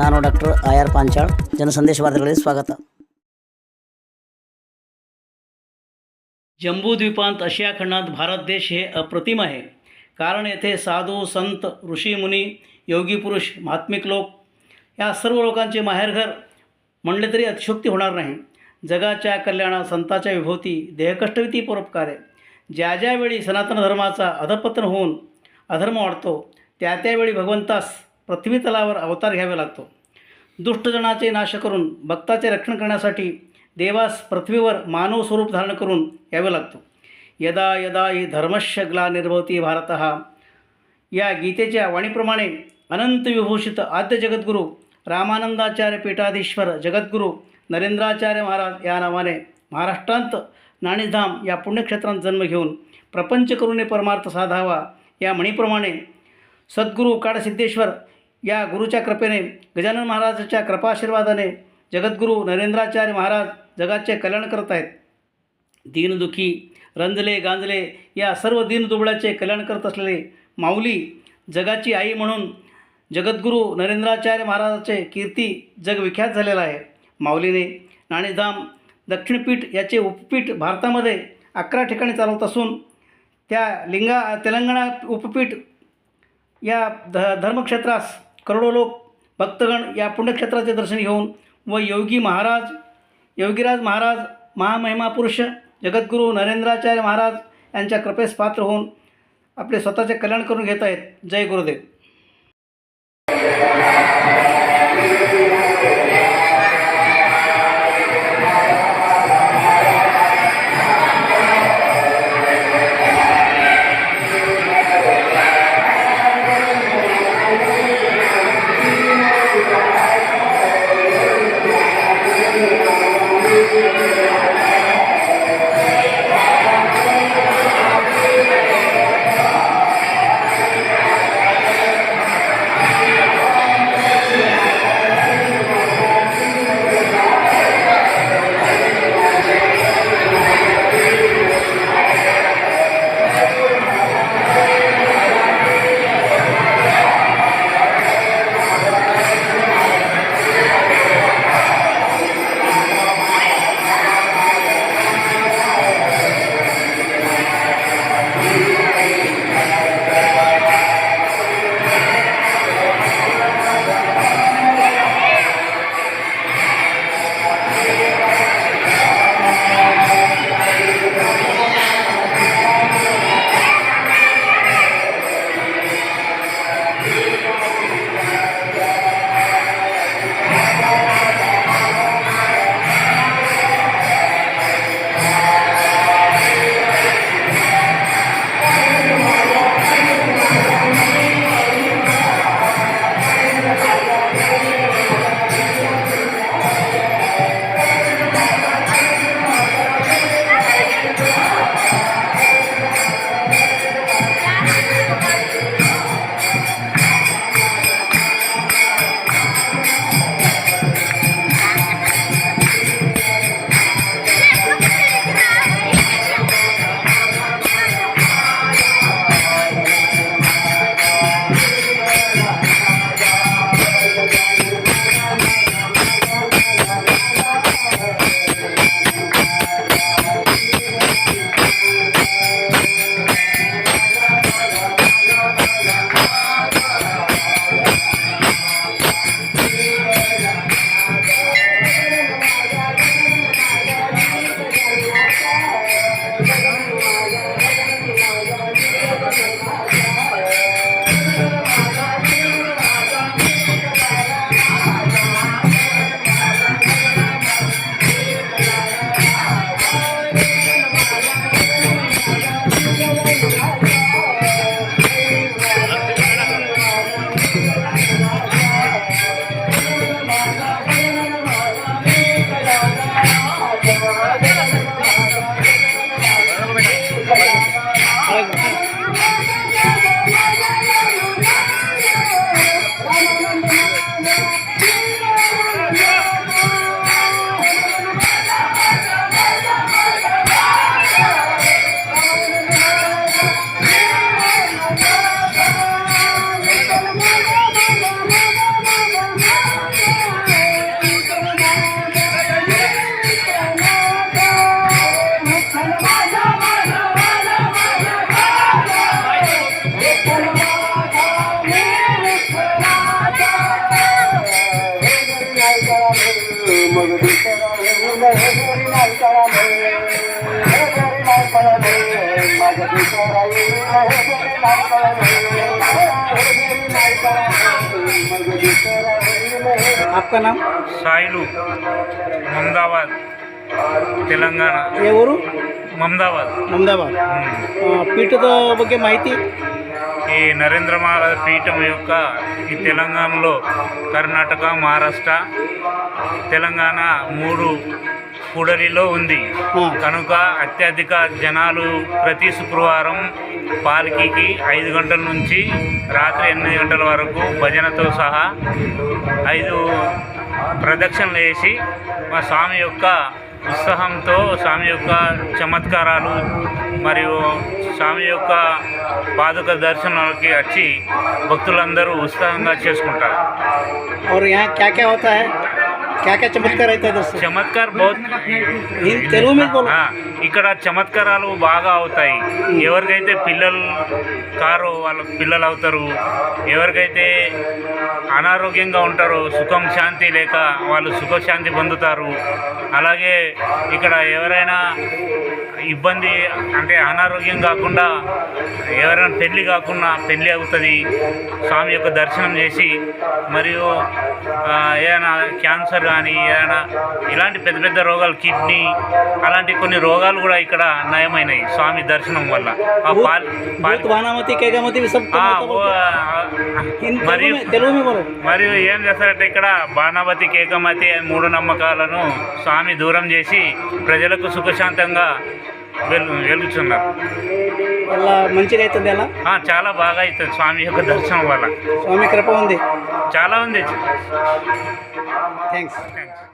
ನಾನು doctor R R Panchal ಜನಸಂದೇಶ ವಾರ್ತೆಗಳಿಗೆ ಸ್ವಾಗತ जम्बूद्वीपांत आशिया खंडात भारत देश हे अप्रतिम आहे कारण येथे साधू संत ऋषीमुनी योगी पुरुष महात्मिक लोक या सर्व लोकांचे माहेरघर म्हणले तरी अतिशोक्ती होणार नाही जगाच्या कल्याणात संताच्या विभूती देहकष्टविती परोपकारे ज्या ज्यावेळी सनातन धर्माचा अधपतन होऊन अधर्म वाढतो त्या त्यावेळी भगवंतास पृथ्वीतलावर अवतार घ्यावा लागतो. दुष्टजनाचे नाश करून भक्ताचे रक्षण करण्यासाठी देवास पृथ्वीवर मानव स्वरूप धारण करून यावे लागतो. यदा यदा ही धर्मशग्ला ग्लानिर्भवती भारत. या गीतेच्या वाणीप्रमाणे अनंत विभूषित आद्य जगद्गुरू रामानंदाचार्य पीठाधीश्वर जगद्गुरू नरेंद्राचार्य महाराज या नावाने महाराष्ट्रांत नाणीधाम या पुण्यक्षेत्रांत जन्म घेऊन प्रपंच करुणे परमार्थ साधावा या म्हणीप्रमाणे सद्गुरू काडसिद्धेश्वर या गुरुच्या कृपेने गजानन महाराजाच्या कृपाशीर्वादाने जगद्गुरू नरेंद्राचार्य महाराज जगाचे कल्याण करत आहेत. दीनदुखी रंजले गांजले या सर्व दीनदुबळ्याचे कल्याण करत असलेले माऊली जगाची आई म्हणून जगद्गुरू नरेंद्राचार्य महाराजाचे कीर्ती जगविख्यात झालेला आहे. माऊलीने नाणेधाम दक्षिणपीठ याचे उपपीठ भारतामध्ये अकरा ठिकाणी चालवत असून त्या लिंगा तेलंगणा उपपीठ या ध धर्मक्षेत्रास करोडो लोक भक्तगण या पुण्यक्षेत्राचे दर्शन घेऊन व योगी महाराज योगीराज महाराज महामहिमा पुरुष जगद्गुरू नरेंद्राचार्य महाराज यांच्या कृपेस पात्र होऊन आपले स्वतःचे कल्याण करून घेत आहेत. जय गुरुदेव. आपका नाम साइलू अहमदाबाद तेलंगाणा ये ಊರು ಅಹಮದಾಬಾದ್ ಅಹಮದಾಬಾದ್ ಪೀಠದ ಬಗ್ಗೆ ಮಾಹಿತಿ ఈ నరేంద్ర మహారాజ పీఠం యొక్క ఈ తెలంగాణలో కర్ణాటక మహారాష్ట్ర తెలంగాణ మూడు కూడలిలో ఉంది. కనుక అత్యధిక జనాలు ప్రతి శుక్రవారం పాల్కీకి ఐదు గంటల నుంచి రాత్రి ఎనిమిది గంటల వరకు భజనతో సహా ఐదు ప్రదక్షిణలు వేసి మా స్వామి యొక్క ఉత్సాహంతో స్వామి యొక్క చమత్కారాలు మరియు స్వామి యొక్క పాదుక దర్శనాలకి వచ్చి భక్తులందరూ ఉత్సాహంగా చేసుకుంటారు. क्या क्या होता है क्या क्या चमत्कार रहता है इधर से చమత్కార్ బహుత్ हिंदी तेलुगु में बोलो ఆ, ఇక్కడ చమత్కారాలు బాగా అవుతాయి ఎవరికైతే పిల్లలు కారో వాళ్ళ పిల్లలు అవుతారు ఎవరికైతే అనారోగ్యంగా ఉంటారో సుఖం శాంతి లేక వాళ్ళు సుఖశాంతి పొందుతారు అలాగే ఇక్కడ ఎవరైనా ఇబ్బంది అంటే అనారోగ్యం కాకుండా ఎవరైనా పెళ్ళి కాకుండా పెళ్ళి అవుతుంది. స్వామి యొక్క దర్శనం చేసి మరియు ఏదైనా క్యాన్సర్ కానీ ఏదైనా ఇలాంటి పెద్ద పెద్ద రోగాలు కిడ్నీ అలాంటి కొన్ని రోగాలు కూడా ఇక్కడ నయమైనాయి స్వామి దర్శనం వల్ల. మరియు మరియు ఏం చేస్తారంటే ఇక్కడ బాణామతి కేకమతి మూఢనమ్మకాలను స్వామి దూరం చేసి ప్రజలకు సుఖశాంతంగా వెలు వెలుగుతున్నారు. వల్ల మంచిగా అవుతుంది అలా? ఆ, చాలా బాగా అవుతుంది స్వామి యొక్క దర్శనం వల్ల. స్వామి కృప ఉంది. చాలా ఉంది. Thanks thanks